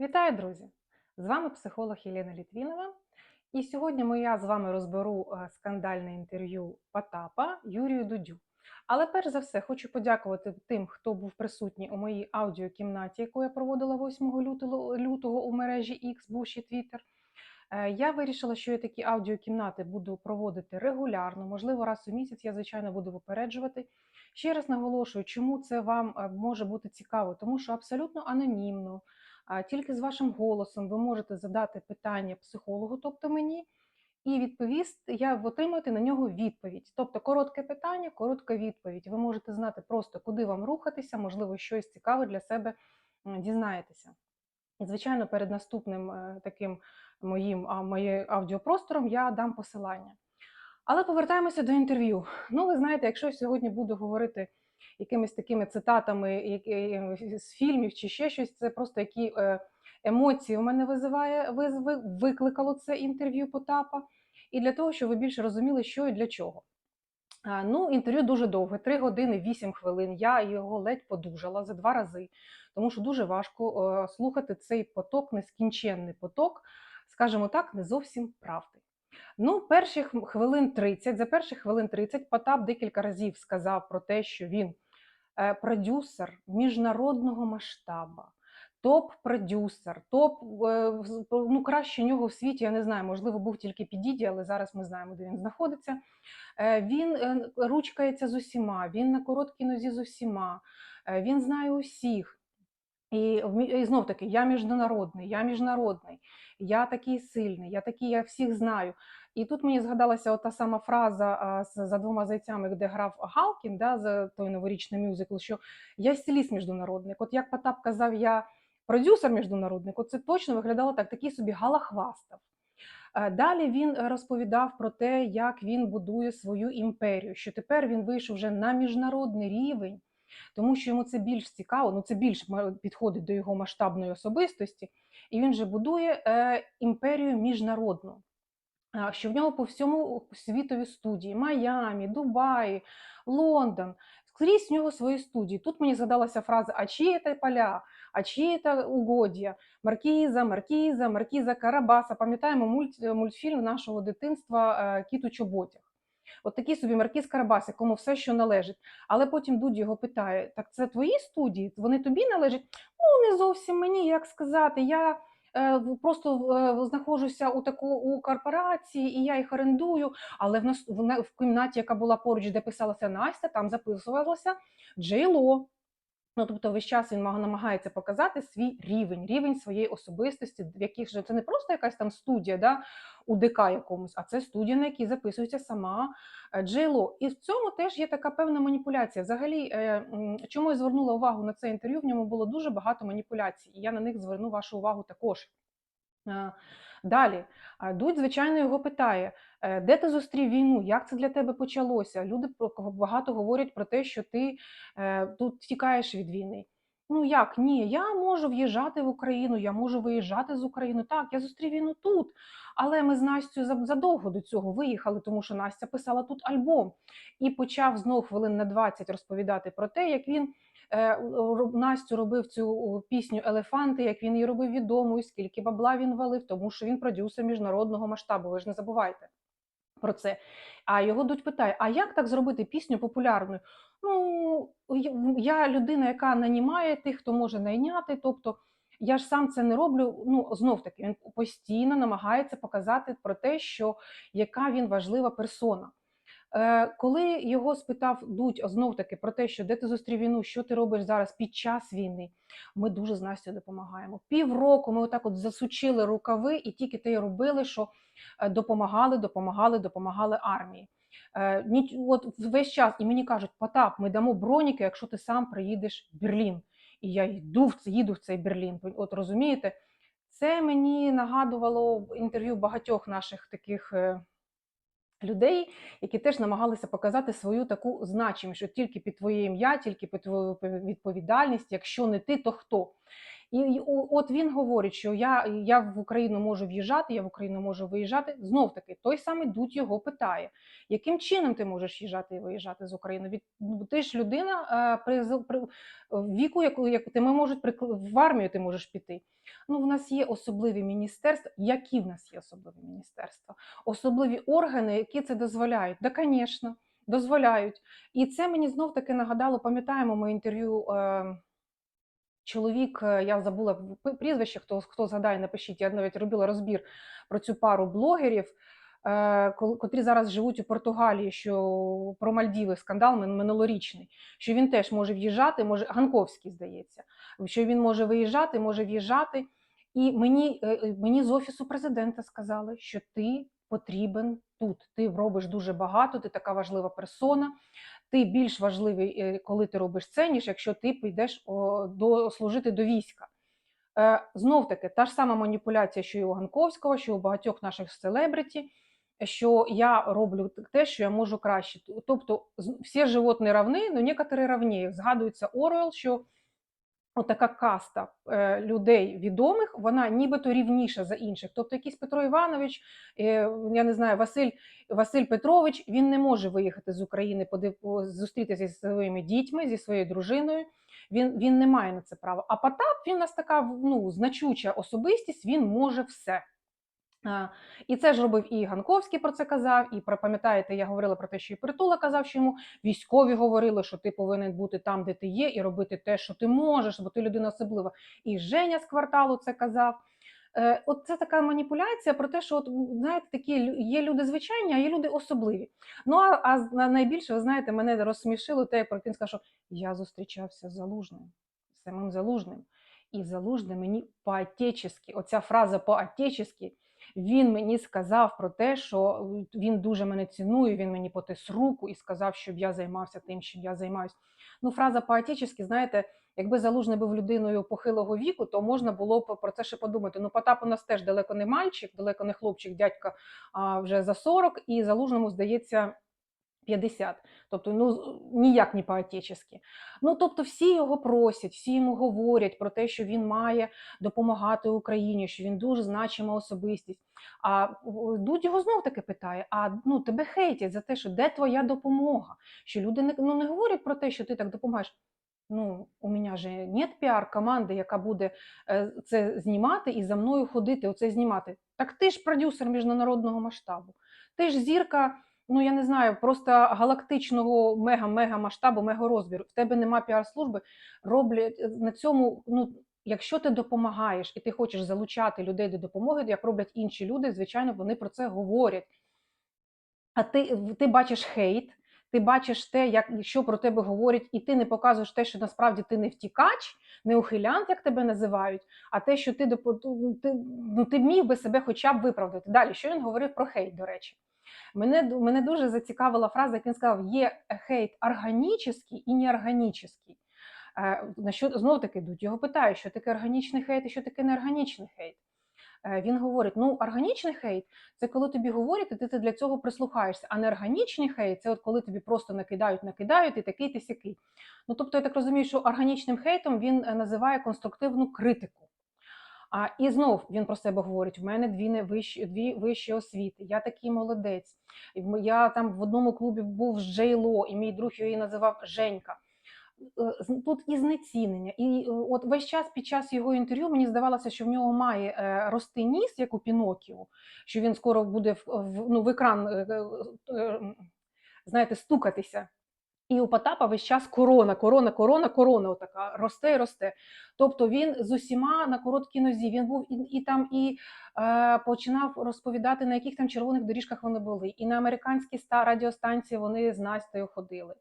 Вітаю, друзі! З вами психолог Єлена Літвінова. І сьогодні я з вами розберу е, скандальне інтерв'ю Потапа Юрію Дудю. Але перш за все хочу подякувати тим, хто був присутній у моїй аудіокімнаті, яку я проводила 8 лютого, лютого у мережі X, бувший Twitter. Я вирішила, що я такі аудіокімнати буду проводити регулярно, можливо, раз у місяць я, звичайно, буду попереджувати. Ще раз наголошую, чому це вам е, може бути цікаво, тому що абсолютно анонімно, тільки з вашим голосом ви можете задати питання психологу, тобто мені, і відповісти, я отримати на нього відповідь. Тобто коротке питання, коротка відповідь. Ви можете знати просто, куди вам рухатися, можливо, щось цікаве для себе дізнаєтеся. І, звичайно, перед наступним е, таким моїм аудіопростором я дам посилання. Але повертаємося до інтерв'ю. Ну, ви знаєте, якщо я сьогодні буду говорити якимись такими цитатами е, з фільмів чи ще щось, це просто які е, емоції у мене визиває, викликало це інтерв'ю Потапа. І для того, щоб ви більше розуміли, що і для чого. Ну, інтерв'ю дуже довге, 3 години 8 хвилин. Я його ледь подужала за два рази, тому що дуже важко е, слухати цей поток, нескінченний поток, скажімо так, не зовсім правди. Ну, перші хвилин 30, за перших хвилин 30 Потап декілька разів сказав про те, що він е, продюсер міжнародного масштабу, топ-продюсер, топ, е, ну, краще нього в світі, я не знаю, можливо, був тільки Підіді, але зараз ми знаємо, де він знаходиться. Е, Він ручкається з усіма, він на короткій нозі з усіма, він знає усіх. І, і знов таки, я міжнародний, я міжнародний, я такий сильний, я такий, я всіх знаю. І тут мені згадалася ота сама фраза з за двома зайцями, де грав Галкін, да, за той новорічний мюзикл, що я стиліст міжнародник. От як Потап казав, я продюсер міжнародник, от це точно виглядало так, такий собі галахвастав. Далі він розповідав про те, як він будує свою імперію, що тепер він вийшов вже на міжнародний рівень, тому що йому це більш цікаво, ну це більш підходить до його масштабної особистості, і він же будує е, імперію міжнародну. Що в нього по всьому світові студії: Майамі, Дубаї, Лондон. Скрізь в нього свої студії. Тут мені згадалася фраза «А чиї це поля? А чиї це угодья? Маркіза, Маркіза, Маркіза Карабаса. Пам'ятаємо мульт, мультфільм нашого дитинства е, Кіт у чоботях. От такий собі Маркіз Карабас, якому все, що належить. Але потім Дудь його питає: так це твої студії? Вони тобі належать? Ну, не зовсім мені, як сказати. Я е, просто е, знаходжуся у таку у корпорації, і я їх орендую. Але в нас в, в кімнаті, яка була поруч, де писалася Настя, там записувалося Джейло. Ну, тобто весь час він намагається показати свій рівень, рівень своєї особистості, в яких же це не просто якась там студія да, у ДК якомусь, а це студія, на якій записується сама е, Джейло. І в цьому теж є така певна маніпуляція. Взагалі, е, чому я звернула увагу на це інтерв'ю? В ньому було дуже багато маніпуляцій, і я на них зверну вашу увагу також. Е, Далі, Дудь, звичайно, його питає, е, де ти зустрів війну, як це для тебе почалося? Люди багато говорять про те, що ти е, тут тікаєш від війни. Ну як ні, я можу в'їжджати в Україну, я можу виїжджати з України. Так, я зустрів війну тут. Але ми з Настю задовго до цього виїхали, тому що Настя писала тут альбом і почав знову хвилин на 20 розповідати про те, як він е, Настю робив цю пісню Елефанти, як він її робив відомою, скільки бабла він валив, тому що він продюсер міжнародного масштабу. Ви ж не забувайте про це. А його дуть питає: а як так зробити пісню популярною? Ну, я людина, яка нанімає тих, хто може найняти. Тобто я ж сам це не роблю. Ну, знов таки, він постійно намагається показати про те, що яка він важлива персона. Е, Коли його спитав Дудь знов таки про те, що де ти зустрів війну, що ти робиш зараз під час війни, ми дуже з Настю допомагаємо. Півроку ми отак от засучили рукави і тільки те й робили, що е, допомагали, допомагали, допомагали армії. Е, От весь час і мені кажуть, Потап, ми дамо броніки, якщо ти сам приїдеш в Берлін. І я йду в це- їду в цей Берлін. От розумієте, це мені нагадувало інтерв'ю багатьох наших таких. Людей, які теж намагалися показати свою таку значимість, що тільки під твоє ім'я, тільки під твою відповідальність, якщо не ти, то хто? І, от він говорить, що я, я в Україну можу в'їжджати, я в Україну можу виїжджати. Знов таки, той самий Дудь його питає, яким чином ти можеш їжджати і виїжджати з України? Від ну, ти ж людина е, при, при віку, яку як ти можуть прикл- в армію ти можеш піти. Ну, в нас є особливі міністерства. Які в нас є особливі міністерства? Особливі органи, які це дозволяють. Да, звісно, дозволяють. І це мені знов таки нагадало, пам'ятаємо ми інтерв'ю. Е, Чоловік, е, я забула прізвище, хто, хто згадає, напишіть. Я навіть робила розбір про цю пару блогерів, е, котрі зараз живуть у Португалії, що про Мальдіви скандал минулорічний, що він теж може в'їжджати, може Ганковський, здається, що він може виїжджати, може в'їжджати. І мені, е, е, мені з офісу президента сказали, що ти потрібен тут. Ти робиш дуже багато, ти така важлива персона. Ти більш важливий, е, коли ти робиш це, ніж якщо ти підеш до служити до війська. Е, знов таки, та ж сама маніпуляція, що і у Ганковського, що у багатьох наших селебриті, що я роблю те, що я можу краще. Тобто, всі животні равні, але некоторі равні. Згадується Оруел, що отака каста е, людей відомих, вона нібито рівніша за інших. Тобто, якийсь Петро Іванович, е, я не знаю, Василь, Василь Петрович, він не може виїхати з України, подив- зустрітися зі своїми дітьми, зі своєю дружиною. Він, він не має на це права. А Потап, він у нас така ну, значуча особистість, він може все. І це ж робив і Ганковський про це казав, і про пам'ятаєте, я говорила про те, що і Притула казав, що йому військові говорили, що ти повинен бути там, де ти є, і робити те, що ти можеш, бо ти людина особлива. І Женя з кварталу це казав. Е, От це така маніпуляція про те, що от знаєте, такі є люди звичайні, а є люди особливі. Ну а, а найбільше, ви знаєте, мене розсмішило те, як він сказав, що я зустрічався з залужним, з самим залужним. І залужний мені по-отечески, оця фраза по-отечески, він мені сказав про те, що він дуже мене цінує, він мені потис руку і сказав, щоб я займався тим, чим я займаюся. Ну, фраза по-отечески, знаєте, якби залужний був людиною похилого віку, то можна було б про це ще подумати. Ну, Потап у нас теж далеко не мальчик, далеко не хлопчик, дядька а, вже за 40, і залужному здається. 50. Тобто, ну ніяк не по-отечески. Ну тобто, всі його просять, всі йому говорять про те, що він має допомагати Україні, що він дуже значима особистість. А Дудь його знов таки питає: а ну тебе хейтять за те, що де твоя допомога? Що люди не, ну, не говорять про те, що ти так допомагаєш. Ну, у мене же нет піар-команди, яка буде е, це знімати і за мною ходити, оце знімати. Так ти ж продюсер міжнародного масштабу. Ти ж зірка ну я не знаю, просто галактичного мега-мега масштабу, мега розміру. В тебе нема піар-служби. Роблять е, на цьому. Ну, якщо ти допомагаєш і ти хочеш залучати людей до допомоги, як роблять інші люди, звичайно, вони про це говорять. А ти, ти бачиш хейт, ти бачиш те, як що про тебе говорять, і ти не показуєш те, що насправді ти не втікач, не ухилянт, як тебе називають, а те, що ти ти, ну, ти міг би себе хоча б виправдати. Далі, що він говорив про хейт, до речі. Мене, мене дуже зацікавила фраза, як він сказав: є хейт органічний і неорганічний. Е, На що знову таки йдуть його питають, що таке органічний хейт і що таке неорганічний хейт. Е, Він говорить: ну, органічний хейт це коли тобі говорять, і ти, для цього прислухаєшся. А неорганічний хейт це от коли тобі просто накидають, накидають, і такий ти сякий. Ну тобто, я так розумію, що органічним хейтом він е, називає конструктивну критику. А і знов він про себе говорить: в мене дві не вищі, дві вищі освіти. Я такий молодець. Я там в одному клубі був з Джейло, і мій друг її називав Женька. Е, Тут і знецінення, і е, от весь час під час його інтерв'ю мені здавалося, що в нього має е, рости ніс, як у Пінокіо, що він скоро буде в, в, ну, в екран, знаєте, стукатися. І у Потапа весь час корона, корона, корона, корона отака росте і росте. Тобто він з усіма на короткій нозі. Він був і, і там і е, починав розповідати, на яких там червоних доріжках вони були. І на американській ста радіостанції вони з Настею ходили.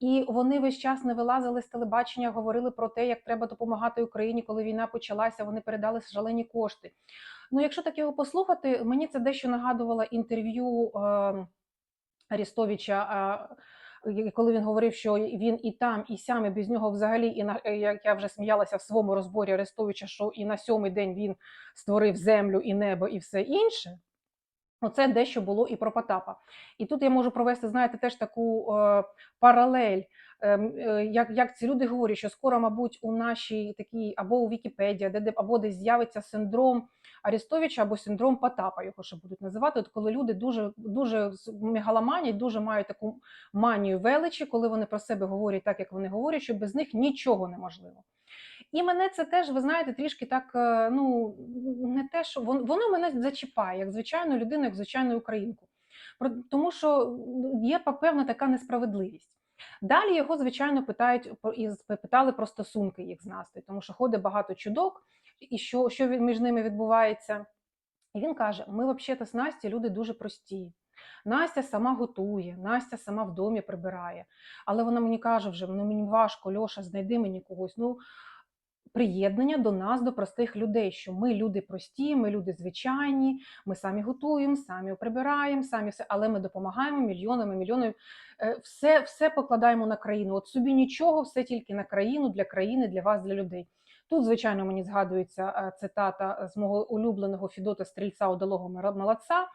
І вони весь час не вилазили з телебачення, говорили про те, як треба допомагати Україні, коли війна почалася. Вони передали шалені кошти. Ну, якщо так його послухати, мені це дещо нагадувало інтерв'ю е, Арістовича. Е, коли він говорив, що він і там, і сям, і без нього взагалі, і на як я вже сміялася в своєму розборі Арестовича, що і на сьомий день він створив землю і небо, і все інше. Оце дещо було і про Потапа. І тут я можу провести, знаєте, теж таку е, паралель. Ем, е, як, як ці люди говорять, що скоро, мабуть, у нашій такій або у Вікіпедії, де, де або десь з'явиться синдром Арістовича або синдром Потапа, його ще будуть називати. От коли люди дуже дуже мегаломанять, дуже мають таку манію величі, коли вони про себе говорять так, як вони говорять, що без них нічого неможливо. І мене це теж, ви знаєте, трішки так, е, ну не те, що воно мене зачіпає, як звичайну людину, як звичайну українку. Тому що є певна така несправедливість. Далі його, звичайно, питають і питали про стосунки їх з Настою, тому що ходить багато чудок, і що що між ними відбувається. І він каже: ми, взагалі, з Насті люди дуже прості. Настя сама готує, Настя сама в домі прибирає. Але вона мені каже вже: ну мені важко, Льоша, знайди мені когось. Ну, приєднання до нас, до простих людей, що ми люди прості, ми люди звичайні, ми самі готуємо, самі прибираємо, самі все, але ми допомагаємо мільйонами, мільйонами. Е, все, все покладаємо на країну. От собі нічого, все тільки на країну, для країни, для вас, для людей. Тут, звичайно, мені згадується е, цитата з мого улюбленого Фідота Стрільця удалого молодца.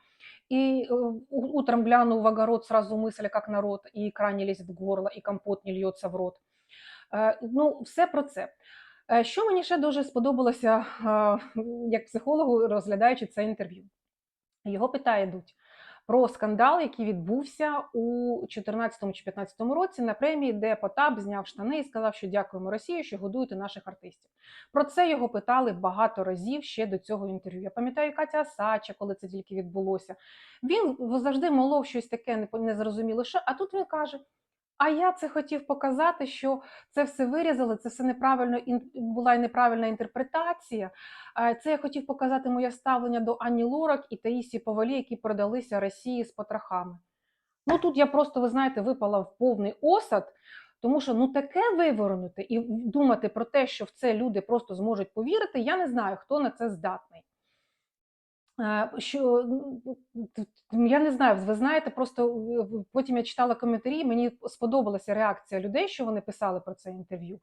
И е, утром гляну в огород, сразу мысль, как народ, и икра не в горло, и компот не льется в рот. Ну, все про це. Е, що мені ще дуже сподобалося як психологу, розглядаючи це інтерв'ю? Його питають про скандал, який відбувся у 2014 чи 2015 році на премії, де Потап зняв штани і сказав, що дякуємо Росії, що годуєте наших артистів. Про це його питали багато разів ще до цього інтерв'ю. Я пам'ятаю Катя Асача, коли це тільки відбулося. Він завжди молов щось таке незрозуміло. Що, а тут він каже: а я це хотів показати, що це все вирізали, це все неправильно була неправильна інтерпретація. Це я хотів показати моє ставлення до Ані Лорак і Таїсі Повалі, які продалися Росії з потрохами. Ну тут я просто, ви знаєте, випала в повний осад, тому що ну таке вивернути і думати про те, що в це люди просто зможуть повірити, я не знаю, хто на це здатний. Що я не знаю, ви знаєте, просто потім я читала коментарі. Мені сподобалася реакція людей, що вони писали про це інтерв'ю.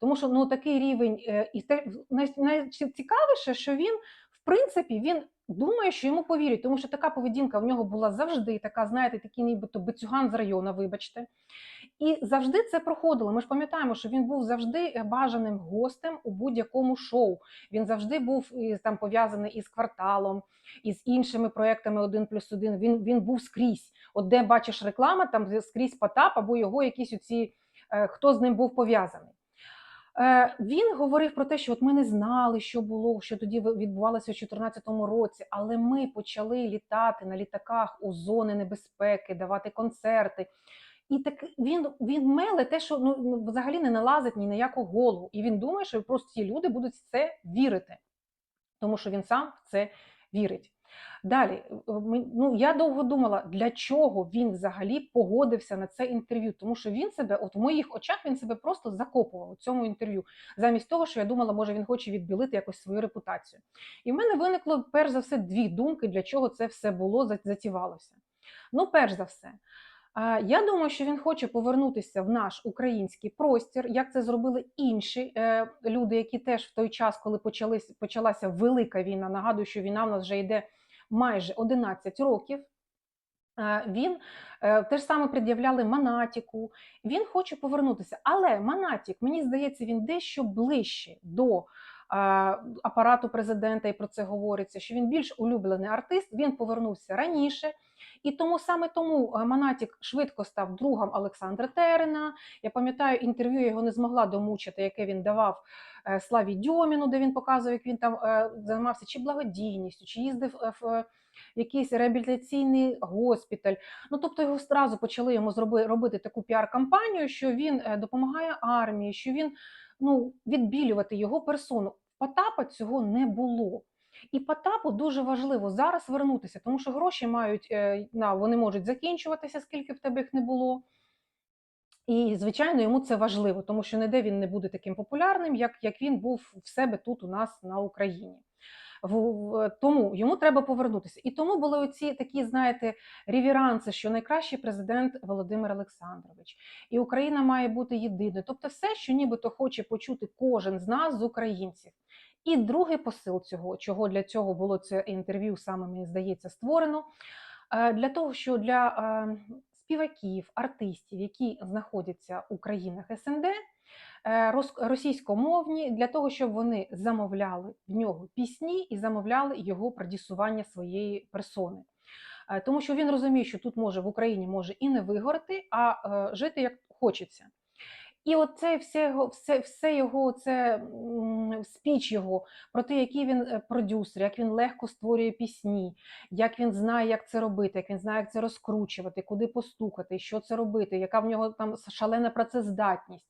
Тому що ну такий рівень, і те найцікавіше, що він в принципі він думає, що йому повірять, тому що така поведінка в нього була завжди, така, знаєте, такий нібито бицюган з району, вибачте. І завжди це проходило. Ми ж пам'ятаємо, що він був завжди е, бажаним гостем у будь-якому шоу. Він завжди був там пов'язаний із кварталом, із іншими проектами один плюс один. Він він був скрізь. От де бачиш реклама, там скрізь Потап або його якісь оці, е, хто з ним був пов'язаний. Е, він говорив про те, що от ми не знали, що було, що тоді відбувалося у 2014 році, але ми почали літати на літаках у зони небезпеки, давати концерти. І так він він меле те, що ну, ну взагалі не налазить ні на яку голову. І він думає, що просто ці люди будуть в це вірити, тому що він сам в це вірить. Далі, е, ну я довго думала, для чого він взагалі погодився на це інтерв'ю, тому що він себе, от в моїх очах, він себе просто закопував у цьому інтерв'ю, замість того, що я думала, може він хоче відбілити якось свою репутацію. І в мене виникло перш за все дві думки, для чого це все було затівалося. Ну, перш за все. Я думаю, що він хоче повернутися в наш український простір, як це зробили інші е, люди, які теж в той час, коли почались, почалася велика війна. Нагадую, що війна в нас вже йде майже 11 років. Він е, теж саме пред'являли Манатіку. Він хоче повернутися. Але Манатік, мені здається, він дещо ближче до апарату президента, і про це говориться. Що він більш улюблений артист. Він повернувся раніше. І тому саме тому е, Манатік швидко став другом Олександра Терена. Я пам'ятаю інтерв'ю, я його не змогла домучити, яке він давав е, Славі Дьоміну, де він показував, як він там е, займався чи благодійністю, чи їздив в якийсь реабілітаційний госпіталь. Ну тобто його одразу почали йому робити таку піар-кампанію, що він допомагає армії, що він ну відбілювати його персону. Потапа цього не було. І Потапу дуже важливо зараз вернутися, тому що гроші мають е, на вони можуть закінчуватися, скільки в тебе їх не було. І, звичайно, йому це важливо, тому що ніде він не буде таким популярним, як як він був в себе тут у нас на Україні. Тому йому треба повернутися. І тому були оці такі, знаєте, ревіранси, що найкращий президент Володимир Олександрович, і Україна має бути єдиною. Тобто, все, що нібито хоче почути кожен з нас, з українців. І другий посил цього, чого для цього було це інтерв'ю, саме мені здається, створено. е, Для того, що для е, співаків, артистів, які знаходяться у країнах СНД, російськомовні, для того, щоб вони замовляли в нього пісні і замовляли його продюсування своєї персони. Е, Тому що він розуміє, що тут може в Україні може і не вигорати, а е, жити як хочеться. І оце все його, все, все його це спіч його про те, який він е, продюсер, як він легко створює пісні, як він знає, як це робити, як він знає, як це розкручувати, куди постукати, що це робити, яка в нього там шалена працездатність.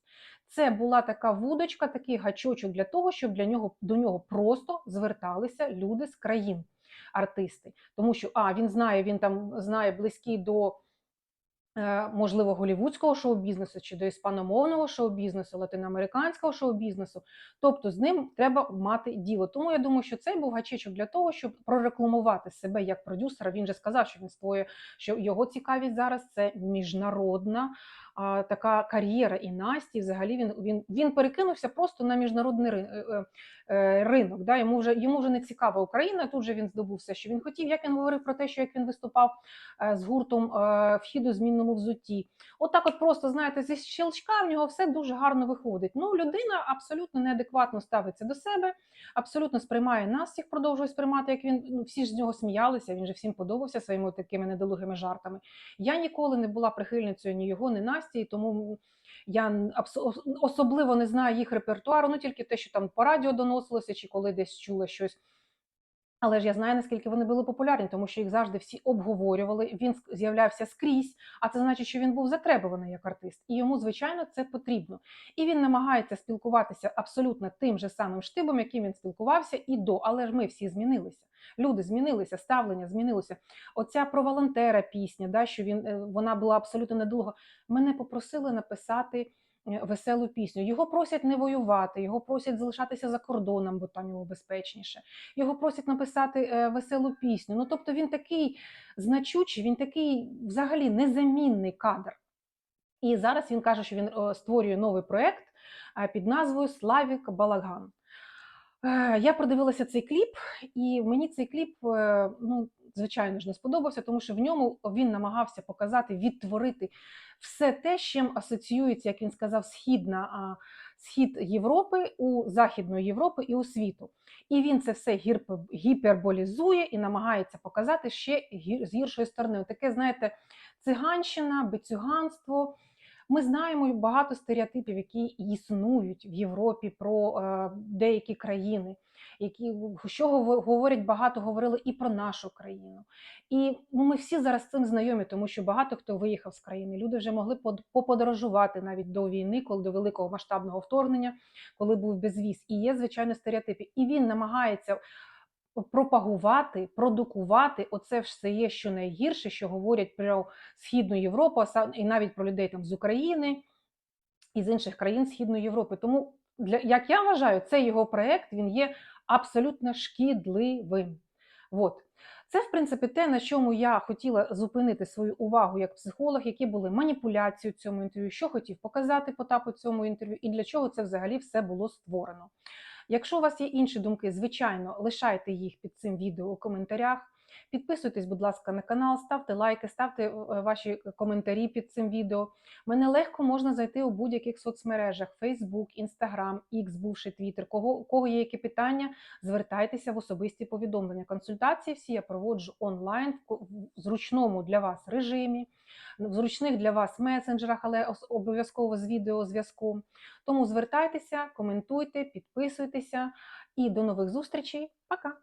Це була така вудочка, такий гачочок для того, щоб для нього до нього просто зверталися люди з країн, артисти. Тому що а він знає, він там знає близький до е, можливо, голівудського шоу-бізнесу чи до іспаномовного шоу-бізнесу, латиноамериканського шоу-бізнесу. Тобто з ним треба мати діло. Тому я думаю, що це був гачечок для того, щоб прорекламувати себе як продюсера. Він же сказав, що він створює, що його цікавість зараз це міжнародна а, така кар'єра і Насті. Взагалі він він, він перекинувся просто на міжнародний е, е, е, ринок. Да? Йому вже йому вже не цікава Україна. Тут же він здобув все, що він хотів. Як він говорив про те, що як він виступав з гуртом вхід у змінному взутті. Отак, от, просто знаєте, зі щелчка в нього все дуже гарно виходить. Ну, людина абсолютно неадекватно ставиться до себе, абсолютно сприймає нас, всіх продовжує сприймати, як він ну, всі ж з нього сміялися. Він же всім подобався своїми такими недолугими жартами. Я ніколи не була прихильницею ні його, ні Насті, і тому. Я особливо не знаю їх репертуару, ну тільки те, що там по радіо доносилося, чи коли десь чула щось. Але ж я знаю, наскільки вони були популярні, тому що їх завжди всі обговорювали. Він з'являвся скрізь, а це значить, що він був затребуваний як артист, і йому, звичайно, це потрібно. І він намагається спілкуватися абсолютно тим же самим штибом, яким він спілкувався і до. Але ж ми всі змінилися. Люди змінилися, ставлення змінилося. Оця про волонтера пісня, да, що він е, вона була абсолютно недовго. Мене попросили написати веселу пісню. Його просять не воювати, його просять залишатися за кордоном, бо там йому безпечніше його просять написати е, веселу пісню. Ну тобто він такий значучий, він такий взагалі незамінний кадр. І зараз він каже, що він е, створює новий проект е, під назвою Славік Балаган. Е, Я продивилася цей кліп, і мені цей кліп, е, ну, звичайно ж, не сподобався, тому що в ньому він намагався показати, відтворити все те, з чим асоціюється, як він сказав, східна схід Європи у Західної Європи і у світу. І він це все гіперболізує і намагається показати ще з гіршої сторони. Таке, знаєте, циганщина, бицюганство. Ми знаємо багато стереотипів, які існують в Європі про е, деякі країни, які що гово- говорять багато говорили і про нашу країну. І ну, ми всі зараз цим знайомі, тому що багато хто виїхав з країни. Люди вже могли под- поподорожувати навіть до війни, коли до великого масштабного вторгнення, коли був безвіз. І є звичайно стереотипи. І він намагається пропагувати, продукувати оце все є, що найгірше, що говорять про Східну Європу, і навіть про людей там з України і з інших країн Східної Європи. Тому для як я вважаю, цей його проект він є абсолютно шкідливим. От. Це, в принципі, те, на чому я хотіла зупинити свою увагу як психолог, які були маніпуляції у цьому інтерв'ю, що хотів показати Потап у цьому інтерв'ю, і для чого це взагалі все було створено. Якщо у вас є інші думки, звичайно, лишайте їх під цим відео у коментарях. Підписуйтесь, будь ласка, на канал, ставте лайки, ставте е, ваші коментарі під цим відео. Мене легко можна знайти у будь-яких соцмережах: Facebook, Instagram, X, бувший Twitter. Кого, у кого є які питання, звертайтеся в особисті повідомлення. Консультації всі я проводжу онлайн в зручному для вас режимі, в зручних для вас месенджерах, але обов'язково з відеозв'язком. Тому звертайтеся, коментуйте, підписуйтеся і до нових зустрічей. Пока!